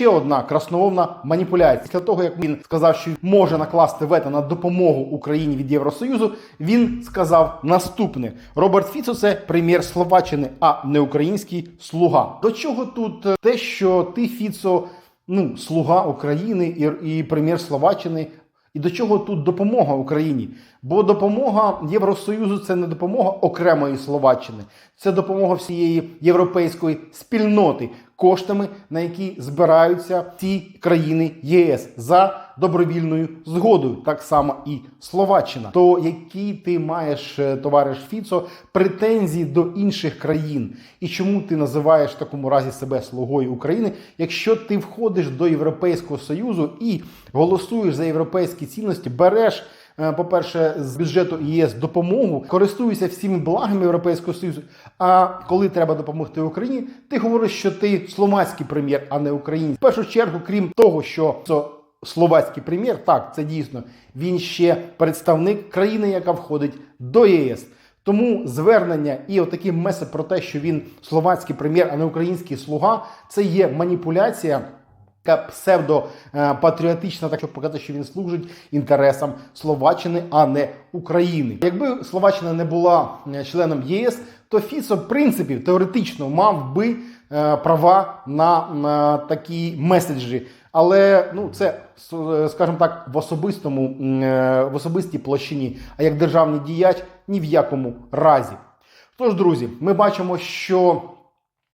ще одна красномовна маніпуляція. Після того, як він сказав, що може накласти вето на допомогу Україні від Євросоюзу, він сказав наступне: Роберт Фіцо це прем'єр Словаччини, а не український слуга. До чого тут е, те, що ти Фіцо, ну слуга України і, і прем'єр Словаччини? І до чого тут допомога Україні? Бо допомога Євросоюзу це не допомога окремої Словаччини, це допомога всієї європейської спільноти коштами, на які збираються ці країни ЄС за добровільною згодою, так само і Словаччина. То які ти маєш, е, товариш Фіцо, претензії до інших країн? І чому ти називаєш в такому разі себе слугою України, якщо ти входиш до Європейського Союзу і голосуєш за європейські цінності, береш. е, По-перше, з бюджету ЄС допомогу користуєшся всіми благами Європейського Союзу. А коли треба допомогти Україні, ти говориш, що ти словацький прем'єр, а не український. В першу чергу, крім того, що словацький прем'єр, так це дійсно він ще представник країни, яка входить до єС. Тому звернення і отакі меси про те, що він словацький прем'єр, а не український слуга, це є маніпуляція. Псевдопатріотична, так щоб показати, що він служить інтересам Словаччини, а не України. Якби Словаччина не була е, членом ЄС, то Фіцо, в принципі, теоретично мав би е, права на, на такі меседжі. Але ну це скажімо так в особистому е, в особистій площині, а як державний діяч ні в якому разі. Тож, друзі, ми бачимо, що